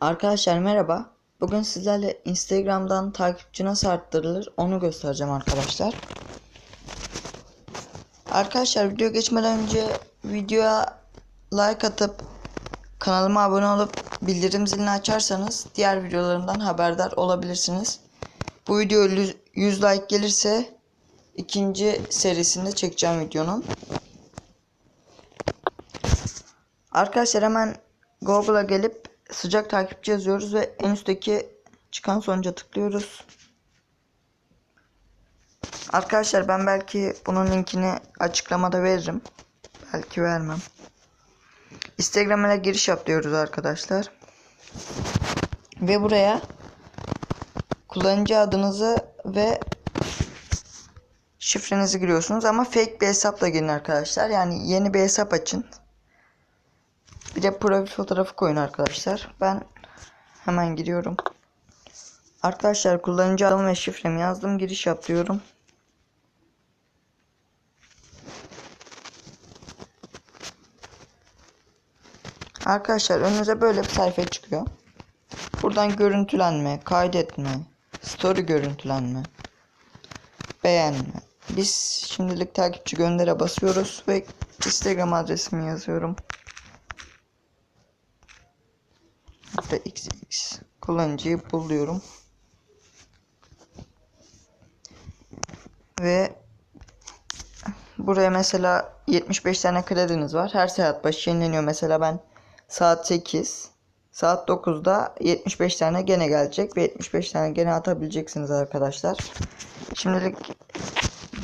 Arkadaşlar merhaba. Bugün sizlerle Instagram'dan takipçi nasıl arttırılır onu göstereceğim arkadaşlar. Arkadaşlar video geçmeden önce videoya like atıp kanalıma abone olup bildirim zilini açarsanız diğer videolarımdan haberdar olabilirsiniz. Bu video 100 like gelirse ikinci serisinde çekeceğim videonun. Arkadaşlar hemen Google'a gelip sıcak takipçi yazıyoruz ve en üstteki çıkan sonuca tıklıyoruz. Arkadaşlar ben belki bunun linkini açıklamada veririm. Belki vermem. Instagram'a giriş yap diyoruz arkadaşlar. Ve buraya kullanıcı adınızı ve şifrenizi giriyorsunuz ama fake bir hesapla girin arkadaşlar. Yani yeni bir hesap açın. Bir de profil fotoğrafı koyun arkadaşlar. Ben hemen giriyorum. Arkadaşlar kullanıcı adım ve şifremi yazdım. Giriş yap diyorum. Arkadaşlar önünüze böyle bir sayfa çıkıyor. Buradan görüntülenme, kaydetme, story görüntülenme, beğenme. Biz şimdilik takipçi göndere basıyoruz ve Instagram adresimi yazıyorum. Xx kullanıcıyı buluyorum. Ve buraya mesela 75 tane krediniz var. Her saat başı yenileniyor. Mesela ben saat 8 saat 9'da 75 tane gene gelecek ve 75 tane gene atabileceksiniz arkadaşlar. Şimdilik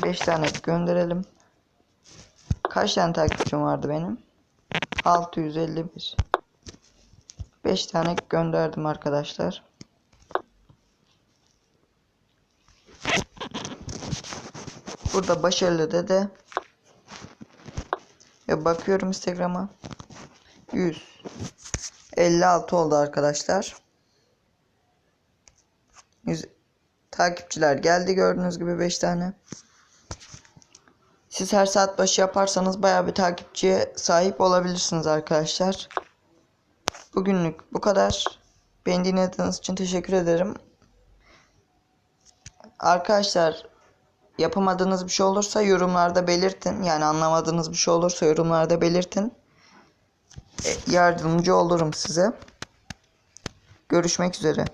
5 tane gönderelim. Kaç tane takipçim vardı benim? 651. 5 tane gönderdim arkadaşlar. Burada başarılı dede. Ve bakıyorum Instagram'a. 100. 56 oldu arkadaşlar. 100 takipçiler geldi gördüğünüz gibi 5 tane. Siz her saat başı yaparsanız baya bir takipçiye sahip olabilirsiniz arkadaşlar. Bugünlük bu kadar. Beni dinlediğiniz için teşekkür ederim. Arkadaşlar yapamadığınız bir şey olursa yorumlarda belirtin. Yani anlamadığınız bir şey olursa yorumlarda belirtin. E, yardımcı olurum size. Görüşmek üzere.